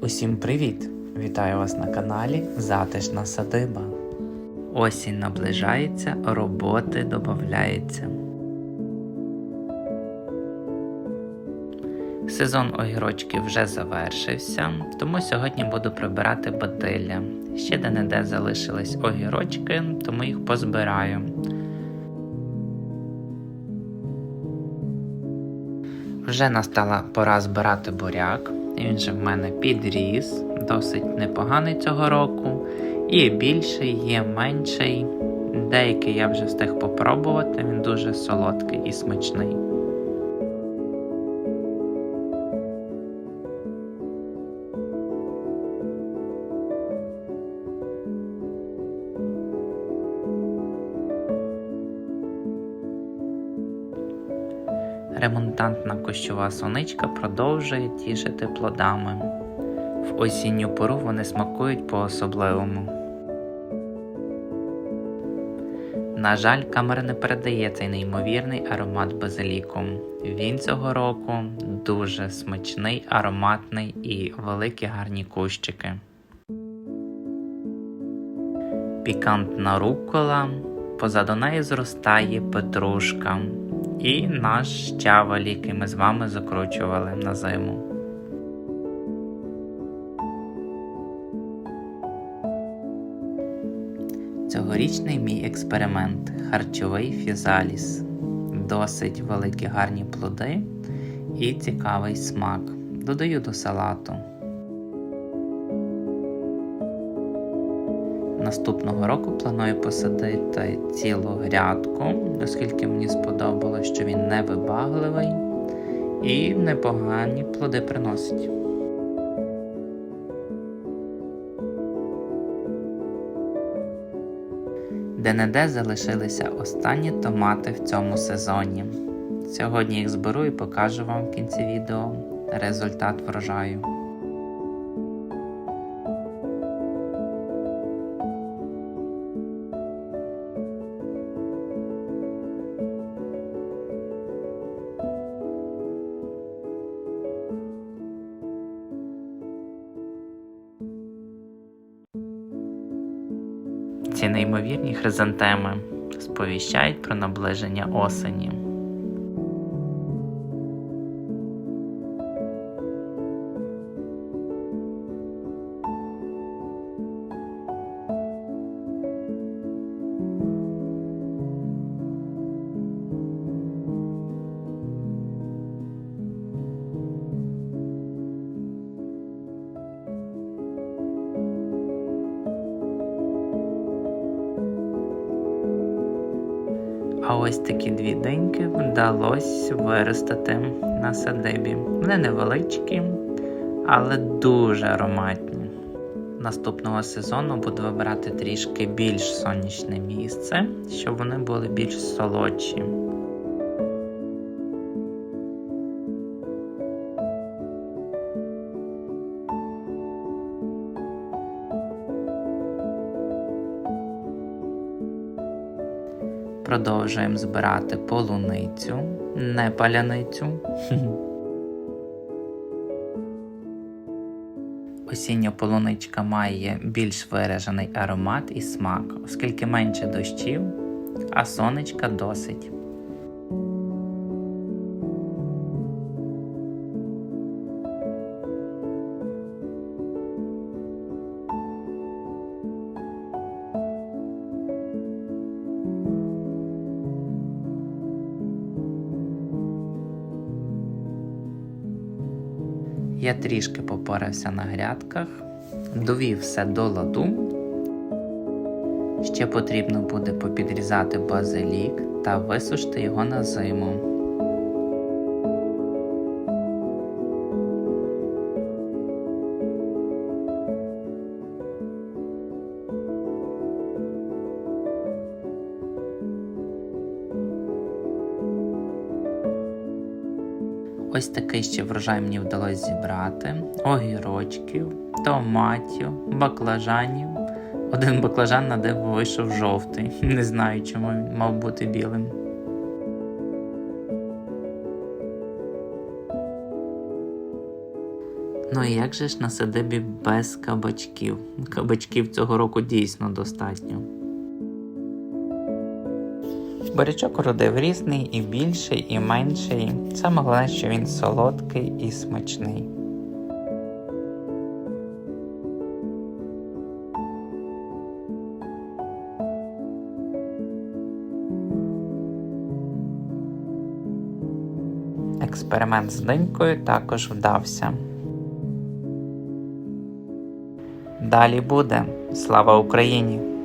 Усім привіт! Вітаю вас на каналі Затишна садиба. Осінь наближається, роботи додається. Сезон огірочків вже завершився, тому сьогодні буду прибирати бадилля. Ще де-не-де залишились огірочки, тому їх позбираю. Вже настала пора збирати буряк. Він же в мене підріс, досить непоганий цього року. Є більший, є менший. Деякий я вже встиг попробувати, він дуже солодкий і смачний. Ремонтантна кущова соничка продовжує тішити плодами. В осінню пору вони смакують по-особливому. На жаль, камера не передає цей неймовірний аромат базиліку. Він цього року дуже смачний, ароматний і великі гарні кущики. Пікантна рукола, позаду неї зростає петрушка і наш щавель, який ми з вами закручували на зиму. Цьогорічний мій експеримент харчовий фізаліс. Досить великі гарні плоди і цікавий смак. Додаю до салату. Наступного року планую посадити цілу грядку, оскільки мені сподобалось, що він невибагливий і непогані плоди приносить. Де-не-де залишилися останні томати в цьому сезоні. Сьогодні їх зберу і покажу вам в кінці відео результат врожаю. Ці неймовірні хризантеми сповіщають про наближення осені. Ось такі дві деньки вдалося виростити на садибі. Вони невеличкі, але дуже ароматні. Наступного сезону буду вибирати трішки більш сонячне місце, щоб вони були більш солодші. Продовжуємо збирати полуницю, не паляницю. Осіння полуничка має більш виражений аромат і смак, оскільки менше дощів, а сонечка досить. Я трішки попорався на грядках, довів все до ладу. Ще потрібно буде попідрізати базилік та висушити його на зиму. Ось такий ще врожай мені вдалося зібрати: огірочків, томатів, баклажанів. Один баклажан на диво вийшов жовтий. Не знаю, чому він мав бути білим. Ну і як же ж на садибі без кабачків? Кабачків цього року дійсно достатньо. Борячок родив різний і більший, і менший. Саме головне, що він солодкий і смачний. Експеримент з динькою також вдався. Далі буде. Слава Україні!